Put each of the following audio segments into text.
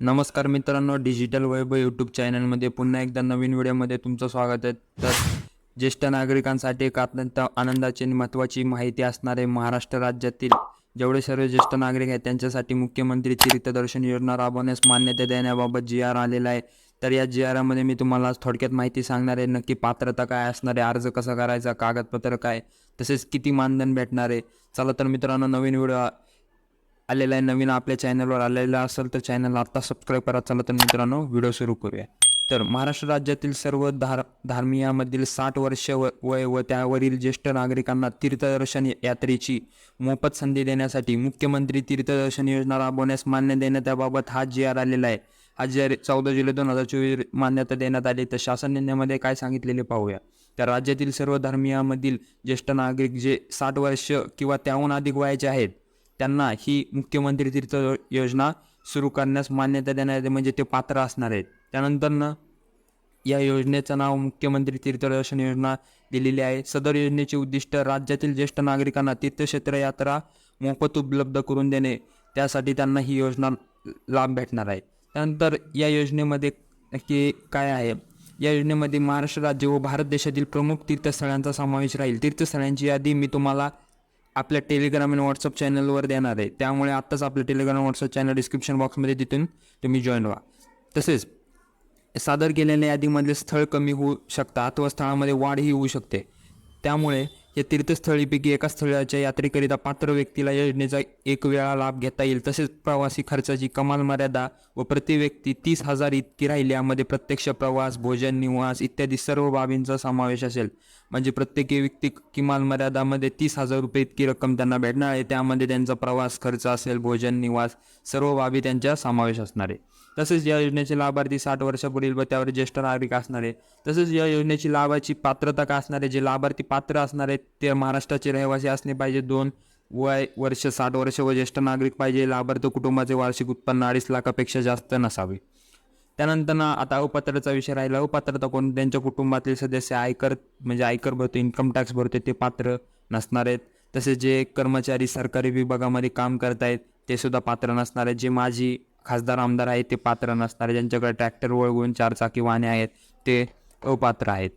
नमस्कार मित्रांनो डिजिटल वैभव यूट्यूब चॅनलमध्ये पुन्हा एकदा नवीन व्हिडिओमध्ये तुमचं स्वागत आहे. तर ज्येष्ठ नागरिकांसाठी एक अत्यंत आनंदाची आणि महत्त्वाची माहिती असणारे महाराष्ट्र राज्यातील जेवढे सर्व ज्येष्ठ नागरिक आहेत त्यांच्यासाठी मुख्यमंत्री तीर्थदर्शन योजना राबवण्यास मान्यता देण्याबाबत जी आर आलेला आहे. तर या जी आरमध्ये मी तुम्हाला थोडक्यात माहिती सांगणार आहे नक्की पात्रता काय असणार आहे अर्ज कसा करायचा कागदपत्र काय तसेच किती मानधन भेटणार आहे. चला तर मित्रांनो नवीन व्हिडिओ आलेला आहे नवीन आपल्या चॅनलवर आलेला असेल तर चॅनलला आत्ता सबस्क्राईब करा. चला तर मित्रांनो व्हिडिओ सुरू करूया. तर महाराष्ट्र राज्यातील सर्व धार धार्मियामधील साठ वर्ष व वय व त्यावरील ज्येष्ठ नागरिकांना तीर्थदर्शन यात्रेची मोफत संधी देण्यासाठी मुख्यमंत्री तीर्थदर्शन योजना राबवण्यास मान्य देण्यात त्याबाबत हा जी आर आलेला आहे. हा जी आर चौदा जुलै दोन हजार चोवीस मान्यता देण्यात आली. तर शासन निर्णयामध्ये काय सांगितलेले पाहूया. तर राज्यातील सर्व धर्मियामधील ज्येष्ठ नागरिक जे साठ वर्ष किंवा त्याहून अधिक वयाचे आहेत त्यांना ही मुख्यमंत्री तीर्थ योजना सुरू करण्यास मान्यता देण्यात येते म्हणजे ते पात्र असणार आहेत. त्यानंतरनं या योजनेचं नाव मुख्यमंत्री तीर्थदर्शन योजना दिलेली आहे. सदर योजनेचे उद्दिष्ट राज्यातील ज्येष्ठ नागरिकांना तीर्थक्षेत्र यात्रा मोफत उपलब्ध करून देणे त्यासाठी त्यांना ही योजना लाभ भेटणार आहे. त्यानंतर या योजनेमध्ये नक्की काय आहे? या योजनेमध्ये महाराष्ट्र राज्य व भारत देशातील प्रमुख तीर्थस्थळांचा समावेश राहील. तीर्थस्थळांची यादी मी तुम्हाला आपल्या टेलिग्राम आणि व्हॉट्सअप चॅनलवर देणार आहे. त्यामुळे आत्ताच आपलं टेलिग्राम व्हॉट्सअप चॅनल डिस्क्रिप्शन बॉक्समध्ये तिथून तुम्ही जॉईन व्हा. तसेच सादर केलेल्या यादीमधले स्थळ कमी होऊ शकतात अथवा स्थळामध्ये वाढही होऊ शकते. त्यामुळे या तीर्थस्थळीपैकी एका स्थळाच्या यात्रेकरिता पात्र व्यक्तीला योजनेचा एक वेळा लाभ घेता येईल. तसेच प्रवासी खर्चाची कमाल मर्यादा व प्रति व्यक्ती तीस हजार इतकी राहील यामध्ये प्रत्यक्ष प्रवास भोजन निवास इत्यादी सर्व बाबींचा समावेश असेल. म्हणजे प्रत्येक व्यक्ती किमान मर्यादामध्ये तीस हजार रुपये इतकी रक्कम त्यांना भेटणार आहे. त्यामध्ये त्यांचा प्रवास खर्च असेल भोजन निवास सर्व बाबी त्यांच्या समावेश असणार आहे. तसेच या योजनेचे लाभार्थी साठ वर्षापुढील व त्यावर ज्येष्ठ नागरिक असणार आहे. तसेच या योजनेची लाभाची पात्रता का असणार आहे? जे लाभार्थी पात्र असणार आहेत ते महाराष्ट्राचे रहिवासी असणे पाहिजे. दोन वय वर्ष साठ वर्ष व ज्येष्ठ नागरिक पाहिजे. लाभार्थी कुटुंबाचे वार्षिक उत्पन्न अडीच लाखापेक्षा जास्त नसावे. त्यानंतर ना आता अपात्रचा विषय राहिला. अवपात्रता कोण? त्यांच्या कुटुंबातील सदस्य आयकर म्हणजे आयकर भरतो इन्कम टॅक्स भरतो ते पात्र नसणार आहेत. तसेच जे कर्मचारी सरकारी विभागामध्ये काम करत आहेत ते सुद्धा पात्र नसणार आहेत. जे माजी खासदार आमदार आहेत ते पात्र नसणार आहेत. ज्यांच्याकडे ट्रॅक्टर वळवून चारचाकी वाहने आहेत ते अपात्र आहेत.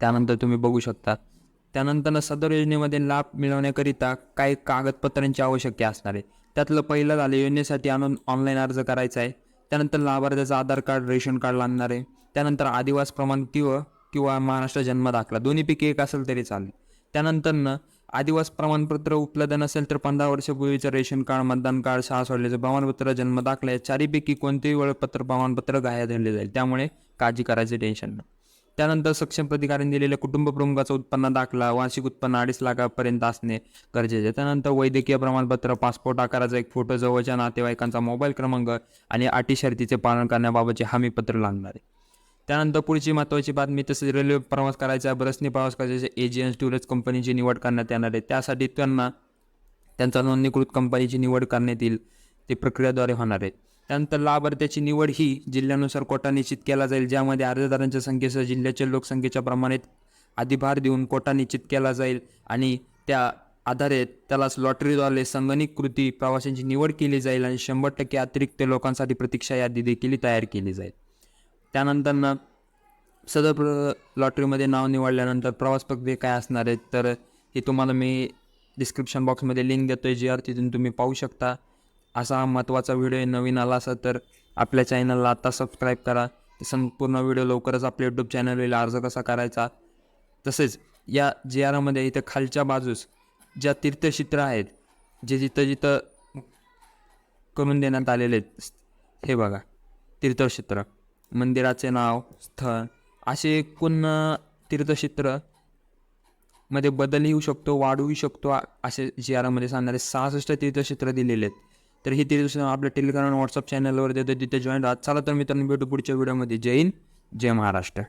त्यानंतर तुम्ही बघू शकता. त्यानंतर सदर योजनेमध्ये लाभ मिळवण्याकरिता काही कागदपत्रांची आवश्यकता असणार आहे. त्यातलं पहिलं झालं योजनेसाठी आणून ऑनलाईन अर्ज करायचा आहे. त्यानंतर लाभार्थ्याचं आधार कार्ड रेशन कार्ड लागणार आहे. त्यानंतर आदिवास प्रमाण किंवा किंवा महाराष्ट्र जन्म दाखला. दोन्हीपैकी एक असेल तरी चालेल. त्यानंतरनं आदिवास प्रमाणपत्र उपलब्ध नसेल तर पंधरा वर्षापूर्वीचं रेशन कार्ड मतदान कार्ड शाळा सोडल्याचं प्रमाणपत्र जन्म दाखला या चारीपैकी कोणतेही वेळपत्र प्रमाणपत्र गाया धरले जाईल त्यामुळे काळजी करायचं टेन्शन नाही. त्यानंतर सक्षम प्रतिकारण दिलेल्या कुटुंब प्रमुखाचा उत्पन्न दाखला वार्षिक उत्पन्न अडीच लाखापर्यंत असणे गरजेचे. आहे त्यानंतर वैद्यकीय प्रमाणपत्र पासपोर्ट आकाराचा एक फोटो जवळच्या नातेवाईकांचा मोबाईल क्रमांक आणि अटी शर्तीचे पालन करण्याबाबतचे हमीपत्र लागणार. आहे त्यानंतर पुढची महत्त्वाची बातमी तसेच रेल्वे प्रवास करायचा बसने प्रवास करायचे एजियन्स टुरिस्ट कंपनीची निवड करण्यात येणार आहे. त्यासाठी त्यांना त्यांचा नोंदणीकृत कंपनीची निवड करण्यात येईल ते प्रक्रियेद्वारे होणार आहे. त्यानंतर लाभार्थ्याची निवड ही जिल्ह्यानुसार कोटा निश्चित केला जाईल ज्यामध्ये अर्जदारांच्या संख्येसह जिल्ह्याच्या लोकसंख्येच्या प्रमाणात अधिभार देऊन कोटा निश्चित केला जाईल आणि त्या आधारे त्यालाच लॉटरीद्वारे संगणिक कृती प्रवाशांची निवड केली जाईल आणि शंभर टक्के अतिरिक्त लोकांसाठी प्रतीक्षा यादी देखील तयार केली जाईल. त्यानंतरनं सदर लॉटरीमध्ये नाव निवडल्यानंतर प्रवास प्रक्रिया काय असणार आहेत तर हे तुम्हाला मी डिस्क्रिप्शन बॉक्समध्ये लिंक देतो आहे जी आर तिथून तुम्ही पाहू शकता. असा हा महत्त्वाचा व्हिडिओ नवीन आला असा तर आपल्या चॅनलला आत्ता सबस्क्राईब करा. संपूर्ण व्हिडिओ लवकरच आपल्या यूट्यूब चॅनलला अर्ज कसा करायचा? तसेच या जी आरमध्ये इथं खालच्या बाजूस ज्या तीर्थक्षेत्र आहेत जे जिथं जिथं करून देण्यात आलेले आहेत हे बघा. तीर्थक्षेत्र मंदिराचे नाव स्थळ असे एकूण तीर्थक्षेत्रमध्ये बदलही होऊ शकतो वाढवू शकतो असे जी आरमध्ये सांगणारे सहासष्ट तीर्थक्षेत्र दिलेले आहेत. तर ही तीर्थक्षेत्र आपल्या टेलिग्राम आणि व्हॉट्सअप चॅनलवर देतो तिथे जॉईन राहत. चला तर मित्रांनो भेटू पुढच्या व्हिडिओमध्ये जय हिंद जय महाराष्ट्र.